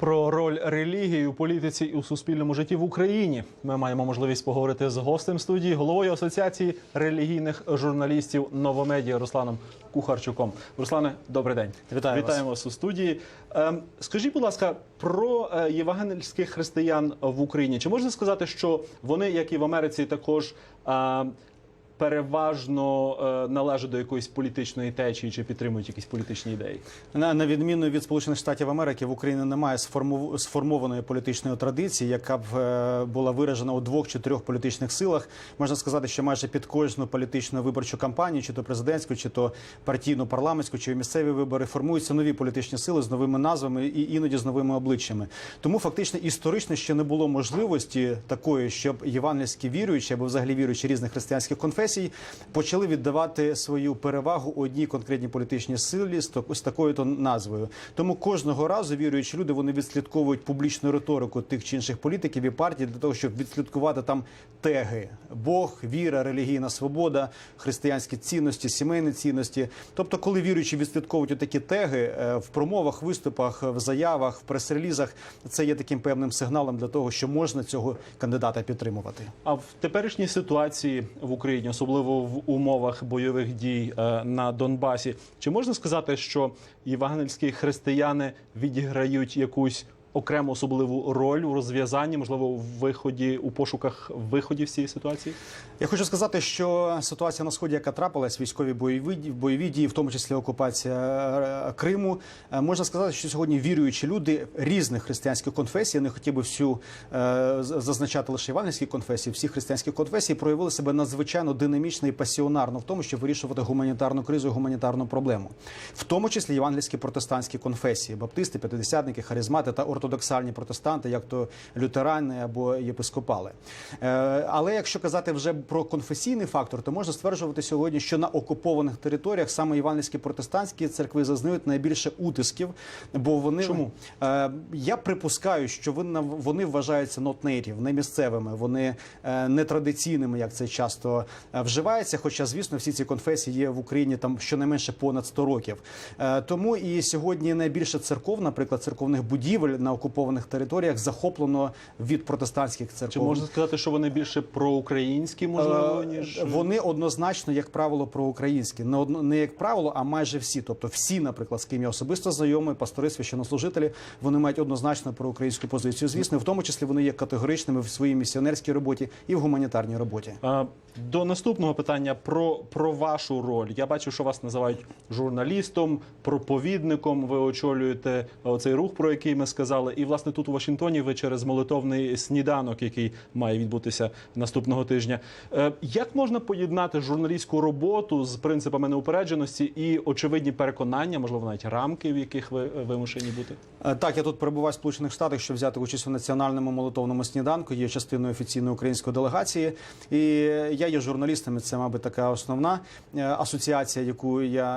Про роль релігії у політиці і у суспільному житті в Україні ми маємо можливість поговорити з гостем студії, головою асоціації релігійних журналістів Новомедіа Русланом Кухарчуком. Руслане, добрий день. Вітаю. Вітаємо вас у студії. Ем, Скажіть, будь ласка, про е, євангельських християн в Україні. Чи можна сказати, що вони, як і в Америці, також е, переважно е, належать до якоїсь політичної течії чи підтримують якісь політичні ідеї? На, на відміну від Сполучених Штатів Америки, в Україні немає сформованої політичної традиції, яка б е, була виражена у двох чи трьох політичних силах. Можна сказати, що майже під кожну політичну виборчу кампанію, чи то президентську, чи то партійну, парламентську, чи місцеві вибори, формуються нові політичні сили з новими назвами і іноді з новими обличчями. Тому фактично історично ще не було можливості такої, щоб євангельські віруючі або взагалі віруючі різних християнських конфесій почали віддавати свою перевагу одній конкретній політичній силі з такою то назвою. Тому кожного разу віруючі люди вони відслідковують публічну риторику тих чи інших політиків і партій для того, щоб відслідкувати там теги: Бог, віра, релігійна свобода, християнські цінності, сімейні цінності. Тобто, коли віруючі відслідковують такі теги е, в промовах, виступах, в заявах, в прес-релізах, це є таким певним сигналом для того, що можна цього кандидата підтримувати. А в теперішній ситуації в Україні, особливо в умовах бойових дій е, на Донбасі, чи можна сказати, що івангельські християни відіграють якусь окрему особливу роль у розв'язанні, можливо, у виході у пошуках виходів цієї ситуації? Я хочу сказати, що ситуація на сході, яка трапилась, військові бойові бойові дії, в тому числі окупація е, Криму, е, можна сказати, що сьогодні віруючі люди різних християнських конфесій, я не хотів би всю е, зазначати лише євангельські конфесії, всі християнські конфесії проявили себе надзвичайно динамічно і пасіонарно в тому, щоб вирішувати гуманітарну кризу, гуманітарну проблему, в тому числі євангельські протестантські конфесії, баптисти, п'ятидесятники, харизмати та ортодоксальні протестанти, як то лютерани або єпископали. Е, Але якщо казати вже про конфесійний фактор, то можна стверджувати сьогодні, що на окупованих територіях саме євангельські протестантські церкви зазнають найбільше утисків, бо вони Чому? Е, я припускаю, що вони, вважаються native, не місцевими, вони е, нетрадиційними, як це часто вживається. Хоча, звісно, всі ці конфесії є в Україні там щонайменше понад 100 років. Тому і сьогодні найбільше церков, наприклад, церковних будівель на окупованих територіях захоплено від протестантських церков. Чи можна сказати, що вони більше проукраїнські, можливо, Е, ніж вони однозначно, як правило, проукраїнські. Не одно не як правило, а майже всі. Тобто, всі, наприклад, з ким я особисто знайомий, пастори, священнослужителі, вони мають однозначно проукраїнську позицію. Звісно, в тому числі вони є категоричними в своїй місіонерській роботі і в гуманітарній роботі. А, До наступного питання про, про вашу роль. Я бачу, що вас називають журналістом, проповідником. Ви очолюєте цей рух, про який ми сказали. І власне тут у Вашингтоні ви через молитовний сніданок, який має відбутися наступного тижня. Е, Як можна поєднати журналістську роботу з принципами неупередженості і очевидні переконання, можливо, навіть рамки, в яких ви е, вимушені бути? Е, Так, я тут перебуваю в Сполучених Штатах, щоб взяти участь у національному молитовному сніданку. Є частиною офіційної української делегації. І я є журналістом. і Це, мабуть, така основна асоціація, яку я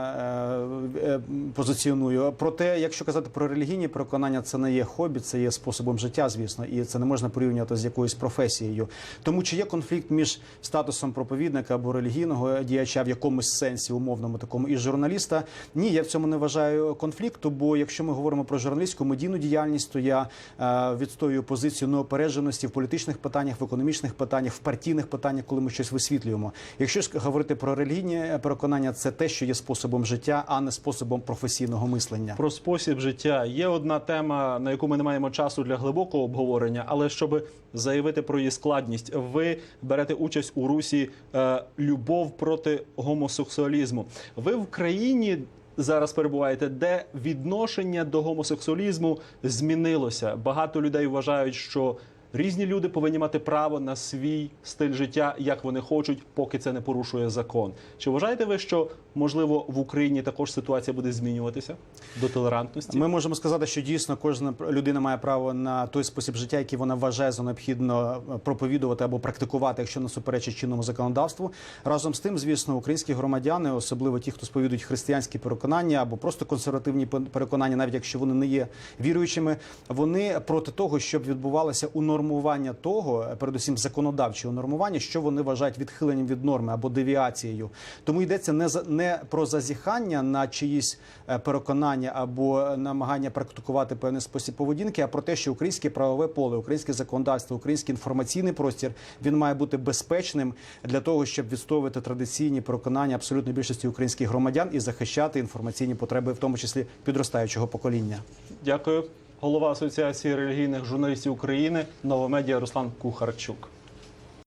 позиціоную. Проте, якщо казати про релігійні переконання, це не є хобі, це є способом життя, звісно, і це не можна порівнювати з якоюсь професією. Тому чи є конфлікт між статусом проповідника або релігійного діяча в якомусь сенсі, умовному такому, і журналіста? Ні, я в цьому не вважаю конфлікту. Бо якщо ми говоримо про журналістську медійну діяльність, то я е, відстоюю позицію неопередженості в політичних питаннях, в економічних питаннях, в партійних питаннях, коли ми щось висвітлюємо. Якщо ж говорити про релігійні переконання, це те, що є способом життя, а не способом професійного мислення. Про спосіб життя є одна тема, на яку ми не маємо часу для глибокого обговорення, але щоб заявити про її складність, ви берете участь у русі е, любов проти гомосексуалізму. Ви в країні. Зараз перебуваєте, де відношення до гомосексуалізму змінилося. Багато людей вважають, що різні люди повинні мати право на свій стиль життя, як вони хочуть, поки це не порушує закон. Чи вважаєте ви, що можливо в Україні також ситуація буде змінюватися до толерантності? Ми можемо сказати, що дійсно кожна людина має право на той спосіб життя, який вона вважає за необхідно проповідувати або практикувати, якщо не суперечить чинному законодавству. Разом з тим, звісно, українські громадяни, особливо ті, хто сповідують християнські переконання або просто консервативні переконання, навіть якщо вони не є віруючими, вони проти того, щоб відбувалося унормування того, передусім законодавчого нормування, що вони вважають відхиленням від норми або девіацією. Тому йдеться не за не не про зазіхання на чиїсь е, переконання або намагання практикувати певний спосіб поведінки, а про те, що українське правове поле, українське законодавство, український інформаційний простір він має бути безпечним для того, щоб відстоювати традиційні переконання абсолютної більшості українських громадян і захищати інформаційні потреби, в тому числі підростаючого покоління. Дякую. Голова Асоціації релігійних журналістів України Новомедіа Руслан Кухарчук.